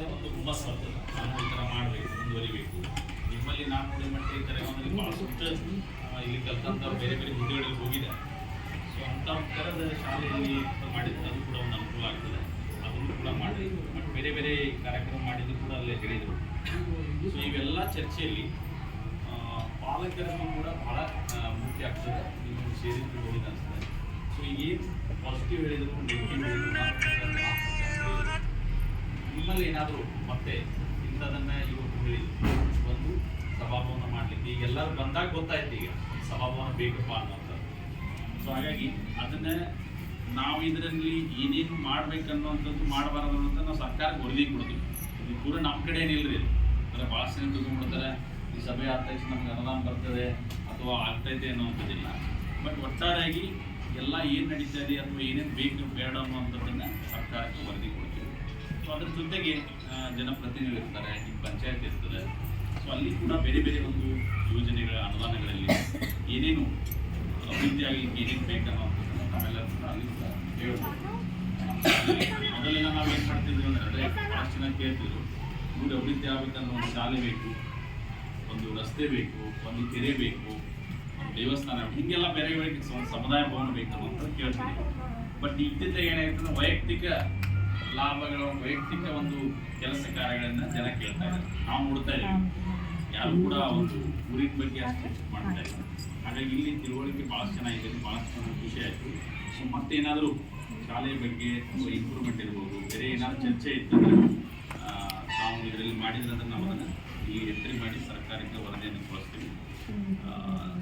ಕಡೆ ಒಂದು ಹುಮ್ಮಸ್ ಬರ್ತದೆ ಮಾಡ್ಬೇಕು ಈ ಥರ ಮಾಡಬೇಕು, ಮುಂದುವರಿಬೇಕು. ನಿಮ್ಮಲ್ಲಿ ನಾನು ನೋಡಿ ಮಟ್ಟಿಗೆ ಒಂದು ಭಾಳಷ್ಟು ಇಲ್ಲಿ ಕಲ್ತಂಥ ಬೇರೆ ಬೇರೆ ಹುದ್ದೆಗಳಿಗೆ ಹೋಗಿದೆ. ಸೊ ಅಂಥ ಥರದ ಶಾಲೆಯಲ್ಲಿ ಮಾಡಿದ್ರೆ ಅದು ಕೂಡ ಒಂದು ಅನುಕೂಲ ಆಗ್ತದೆ. ಅದನ್ನು ಕೂಡ ಮಾಡಿ, ಮತ್ತು ಬೇರೆ ಬೇರೆ ಕಾರ್ಯಕ್ರಮ ಮಾಡಿದ್ದು ಕೂಡ ಅಲ್ಲೇ ಹೇಳಿದರು. ಸೊ ಇವೆಲ್ಲ ಚರ್ಚೆಯಲ್ಲಿ ಪಾಲಕರನ್ನು ಕೂಡ ಭಾಳ ಮುಖ್ಯ ಆಗ್ತದೆ. ನೀವು ಸೇರಿದ್ದು ಹೋಗಿದೆ ಅನಿಸ್ತದೆ ಸೊ ಏನು ಪಾಸಿಟಿವ್ ಹೇಳಿದ್ರು ನೆಗೆಟಿವ್ ಹೇಳಿದ್ರು ನಿಮ್ಮಲ್ಲಿ ಏನಾದರೂ ಮತ್ತೆ ಇಂಥದನ್ನ ಹೇಳಿದ್ರು ಬಂದು ಸಭಾಭವನ ಮಾಡಲಿಕ್ಕೆ ಈಗ ಎಲ್ಲರೂ ಬಂದಾಗ ಗೊತ್ತಾಯ್ತು ಈಗ ಸಭಾಭವನ ಬೇಕಪ್ಪ ಅನ್ನೋಂಥದ್ದು ಸೊ ಹಾಗಾಗಿ ಅದನ್ನ ನಾವು ಇದರಲ್ಲಿ ಏನೇನು ಮಾಡ್ಬೇಕನ್ನುವಂಥದ್ದು ಮಾಡಬಾರದು ಅಂತ ನಾವು ಸರ್ಕಾರಕ್ಕೆ ವರದಿ ಕೊಡ್ತೀವಿ. ಇದು ಪೂರ ನಮ್ಮ ಕಡೆ ಏನಿಲ್ರಿ ರೀ ಅಂದರೆ ಭಾಳ ಜನ ತಿಳ್ಕೊಂಡ್ಬಿಡ್ತಾರೆ, ಈ ಸಭೆ ಆದ ತಕ್ಷಣ ನಮ್ಗೆ ಅನುದಾನ ಬರ್ತದೆ ಅಥವಾ ಆಗ್ತೈತೆ ಅನ್ನುವಂಥದ್ದಿಲ್ಲ ಬಟ್ ಒಟ್ಟಾರೆಯಾಗಿ ಎಲ್ಲ ಏನು ನಡೀತಾ ಇದೆ ಅಥವಾ ಏನೇನು ಬೇಕು ಬೇಡ ಅನ್ನುವಂಥದ್ದನ್ನ ಸರ್ಕಾರಕ್ಕೆ ವರದಿ ಕೊಡ್ತೀವಿ. ಸೊ ಅದ್ರ ಜೊತೆಗೆ ಜನಪ್ರತಿನಿಧಿಗಳು ಇರ್ತಾರೆ, ಈ ಪಂಚಾಯತ್ ಇರ್ತದೆ. ಸೊ ಅಲ್ಲಿ ಕೂಡ ಬೇರೆ ಬೇರೆ ಒಂದು ಯೋಜನೆಗಳ ಅನುದಾನಗಳಲ್ಲಿ ಏನೇನು ಅಭಿವೃದ್ಧಿ ಆಗಲಿಕ್ಕೆ ಏನೇನು ಬೇಕು ನಾವೆಲ್ಲರೂ ಕೂಡ ಅಲ್ಲಿ ಕೂಡ ಮೊದಲೆಲ್ಲ ನಾವು ಏನು ಮಾಡ್ತಿದ್ವಿ ಅಂದರೆ ಭಾಳಷ್ಟು ಜನ ಕೇಳ್ತಿದ್ರು. ಊರು ಅಭಿವೃದ್ಧಿ ಆಗಬೇಕಂದ್ರೆ ಒಂದು ಶಾಲೆ ಬೇಕು, ಒಂದು ರಸ್ತೆ ಬೇಕು, ಒಂದು ಕೆರೆ ಬೇಕು, ಒಂದು ದೇವಸ್ಥಾನ ಹೀಗೆಲ್ಲ ಬೇರೆ ಬೇರೆ ಸಮುದಾಯ ಭವನ ಬೇಕು ಅಂತ ಕೇಳ್ತಿದ್ವಿ. ಬಟ್ ಇತ್ತೀಚೆಗೆ ಏನಾಯ್ತು ವೈಯಕ್ತಿಕ ಲಾಭಗಳ ವೈಯಕ್ತಿಕ ಒಂದು ಕೆಲಸ ಕಾರ್ಯಗಳನ್ನ ಜನ ಕೇಳ್ತಾ ಇದ್ದಾರೆ. ನಾವು ನೋಡ್ತಾ ಇದ್ದೀವಿ. ಯಾರು ಕೂಡ ಒಂದು ಊರಿನ ಬಗ್ಗೆ ಅಷ್ಟು ಮಾಡ್ತಾ ಇಲ್ಲ. ಹಾಗಾಗಿ ಇಲ್ಲಿ ತಿಳುವಳಿಕೆ ಭಾಳ ಚೆನ್ನಾಗಿದೆ. ಭಾಳಷ್ಟು ಚೆನ್ನಾಗಿ ಖುಷಿ ಆಯಿತು. ಸೊ ಮತ್ತೇನಾದರೂ ಶಾಲೆಯ ಬಗ್ಗೆ ತುಂಬ ಇಂಪ್ರೂವ್ಮೆಂಟ್ ಇರ್ಬೋದು. ಬೇರೆ ಏನಾದರೂ ಚರ್ಚೆ ಇತ್ತಂದ್ರೆ ನಾವು ಇದರಲ್ಲಿ ಮಾಡಿದ್ರೆ ನಾವು ಅದನ್ನು ಈ ಎಂಟ್ರಿ ಮಾಡಿ ಸರ್ಕಾರಕ್ಕೆ ವರದಿಯನ್ನು ಕಳಿಸ್ತೀವಿ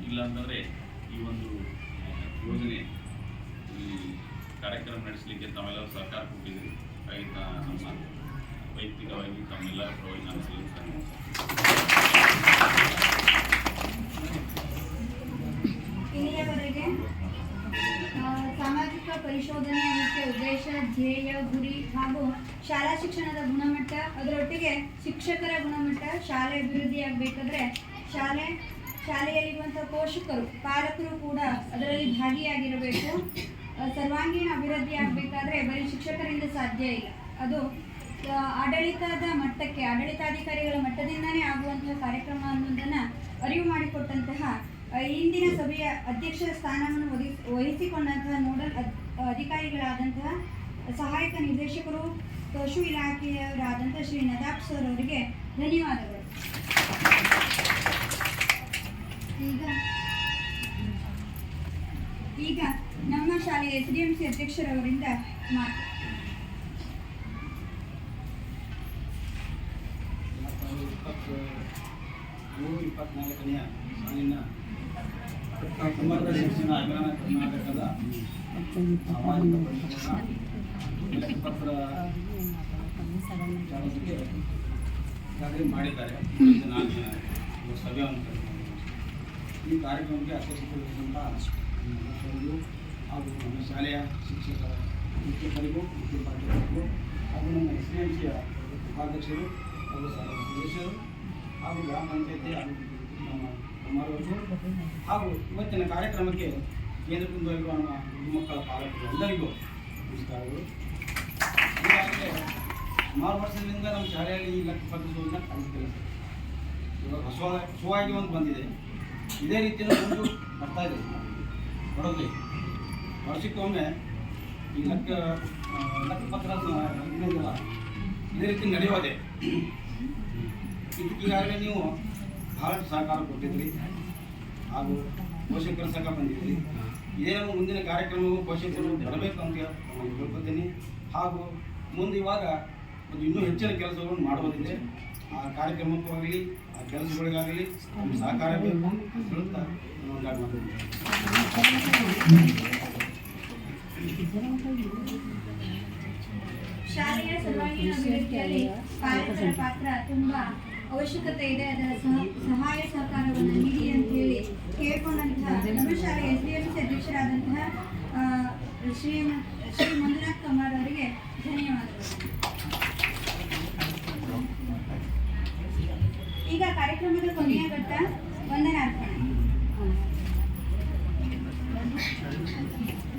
ಇಲ್ಲಾಂತಂದರೆ ಈ ಒಂದು ಯೋಜನೆ ಈ ಕಾರ್ಯಕ್ರಮ ನಡೆಸಲಿಕ್ಕೆ ತಾವೆಲ್ಲರೂ ಸರ್ಕಾರ ಕೊಟ್ಟಿದ್ದೀರಿ. ಹಾಗಾಗಿ ನಮ್ಮ ವೈಯಕ್ತಿಕವಾಗಿ ತಮ್ಮೆಲ್ಲರ ನಾನು ಸಲ್ಲಿಸ್ತೇನೆ ಇಲ್ಲಿಯವರೆಗೆ ಸಾಮಾಜಿಕ ಪರಿಶೋಧನೆಯ ಮುಖ್ಯ ಉದ್ದೇಶ, ಧ್ಯೇಯ, ಗುರಿ ಹಾಗೂ ಶಾಲಾ ಶಿಕ್ಷಣದ ಗುಣಮಟ್ಟ, ಅದರೊಟ್ಟಿಗೆ ಶಿಕ್ಷಕರ ಗುಣಮಟ್ಟ, ಶಾಲೆ ಅಭಿವೃದ್ಧಿಯಾಗಬೇಕಾದ್ರೆ ಶಾಲೆ ಶಾಲೆಯಲ್ಲಿರುವಂಥ ಪೋಷಕರು, ಪಾಲಕರು ಕೂಡ ಅದರಲ್ಲಿ ಭಾಗಿಯಾಗಿರಬೇಕು. ಸರ್ವಾಂಗೀಣ ಅಭಿವೃದ್ಧಿ ಆಗಬೇಕಾದ್ರೆ ಬರೀ ಶಿಕ್ಷಕರಿಂದ ಸಾಧ್ಯ ಇಲ್ಲ. ಅದು ಆಡಳಿತದ ಮಟ್ಟಕ್ಕೆ, ಆಡಳಿತಾಧಿಕಾರಿಗಳ ಮಟ್ಟದಿಂದನೇ ಆಗುವಂತಹ ಕಾರ್ಯಕ್ರಮ ಅನ್ನೋದನ್ನು ಅರಿವು ಮಾಡಿಕೊಟ್ಟಂತಹ ಇಂದಿನ ಸಭೆಯ ಅಧ್ಯಕ್ಷ ಸ್ಥಾನವನ್ನು ವಹಿಸಿ ವಹಿಸಿಕೊಂಡಂತಹ ನೋಡಲ್ ಅಧಿಕಾರಿಗಳಾದಂತಹ ಸಹಾಯಕ ನಿರ್ದೇಶಕರು, ಪಶು ಇಲಾಖೆಯವರಾದಂತಹ ಶ್ರೀ ನದಾಬ್ ಸರ್ ಅವರಿಗೆ ಧನ್ಯವಾದಗಳು. ಈಗ ಈಗ ನಮ್ಮ ಶಾಲೆಯ ಎಸ್ ಡಿ ಎಂ ಸಿ ಅಧ್ಯಕ್ಷರವರಿಂದ ಮಾತು ಮೂರು ಇಪ್ಪತ್ನಾಲ್ಕನೆಯ ಸಾಲಿನ ಕರ್ನಾಟಕದ ಮಾಡಿದ್ದಾರೆ ನಾನು. ಈ ಕಾರ್ಯಕ್ರಮಕ್ಕೆ ಅಧ್ಯಕ್ಷತೆ ವಹಿಸಿದಂಥ ನಮ್ಮ ಸಚಿವರು ಹಾಗೂ ನಮ್ಮ ಶಾಲೆಯ ಶಿಕ್ಷಕರ ಶಿಕ್ಷಕರಿಗೂ ಮುಖ್ಯ ಪಾಠಕರಿಗೂ, ಹಾಗೂ ನಮ್ಮ ಎಸ್ ಡಿ ಎಂ ಸಿಯ ಉಪಾಧ್ಯಕ್ಷರು ಹಾಗೂ ಸಹ ಸದಸ್ಯರು ಹಾಗೂ ಗ್ರಾಮ ಪಂಚಾಯತಿ ನಮ್ಮ ಕುಮಾರವರು ಹಾಗೂ ಇವತ್ತಿನ ಕಾರ್ಯಕ್ರಮಕ್ಕೆ ಕೇಂದ್ರ ಬಿಂದುವಾಗಿರುವ ನಮ್ಮ ಮಕ್ಕಳ ಪಾಲಕರು ಎಲ್ಲರಿಗೂ ನಮಸ್ಕಾರಗಳು. ಈಗಾಗಲೇ ಸುಮಾರು ವರ್ಷದಿಂದ ನಮ್ಮ ಶಾಲೆಯಲ್ಲಿ ಈ ಲೆಕ್ಕ ಪದ್ಧತಿಯನ್ನು ಕಲಿಸ್ತಿಲ್ಲ ಇವಾಗ ಹೊಸ ಹೊಸವಾಗಿ ಒಂದು ಬಂದಿದೆ. ಇದೇ ರೀತಿಯಲ್ಲಿ ಒಂದು ಬರ್ತಾ ಇದೆ. ಬರೋದ್ಲಿ ವರ್ಷಕ್ಕೊಮ್ಮೆ ಈ ಲೆಕ್ಕ ಲೆಕ್ಕಪತ್ರ ಇದೆಯಲ್ಲ, ಇದೇ ರೀತಿ ನಡೆಯೋದೆ ಈಗಾಗಲೇ ನೀವು ಬಹಳಷ್ಟು ಸಹಕಾರ ಕೊಟ್ಟಿದ್ರಿ ಹಾಗೂ ಪೋಷಕರು ಸಹ ಬಂದಿದ್ರಿ ಏನು ಮುಂದಿನ ಕಾರ್ಯಕ್ರಮವು ಪೋಷಕರು ಬರಬೇಕು ಅಂತ ನಾನು ಕೇಳ್ಕೊತೀನಿ ಹಾಗೂ ಮುಂದೆ ಇವಾಗ ಒಂದು ಇನ್ನೂ ಹೆಚ್ಚಿನ ಕೆಲಸಗಳನ್ನು ಮಾಡುವುದಿದೆ ಆ ಕಾರ್ಯಕ್ರಮಕ್ಕಾಗಲಿ ಆ ಕೆಲಸಗಳಿಗಾಗಲಿ ಸಹಕಾರ ಬೇಕು ಅಂತ ಹೇಳ್ತಾ ಶಾಲೆಯ ಸರ್ವಾಂಗೀಣ ಅಭಿವೃದ್ಧಿಯಲ್ಲಿ ಪಾಲಕರ ಪಾತ್ರ ತುಂಬಾ ಅವಶ್ಯಕತೆ ಇದೆ. ಅದರ ಸಹಾಯ ಸಹಕಾರವನ್ನು ನೀಡಿ ಅಂತ ಹೇಳಿ ಕೇಳ್ಕೊಂಡಂತಹ ನಮ್ಮ ಶಾಲೆಯ ಎಸ್ ಡಿ ಎಂ ಸಿ ಅಧ್ಯಕ್ಷರಾದಂತಹ ಶ್ರೀ ಶ್ರೀ ಮಂಜುನಾಥ್ ಕುಮಾರ್ ಅವರಿಗೆ ಧನ್ಯವಾದಗಳು. ಈಗ ಕಾರ್ಯಕ್ರಮದ ಕೊನೆಯ ಘಟ್ಟ ವಂದನಾರ್ಪಣೆ.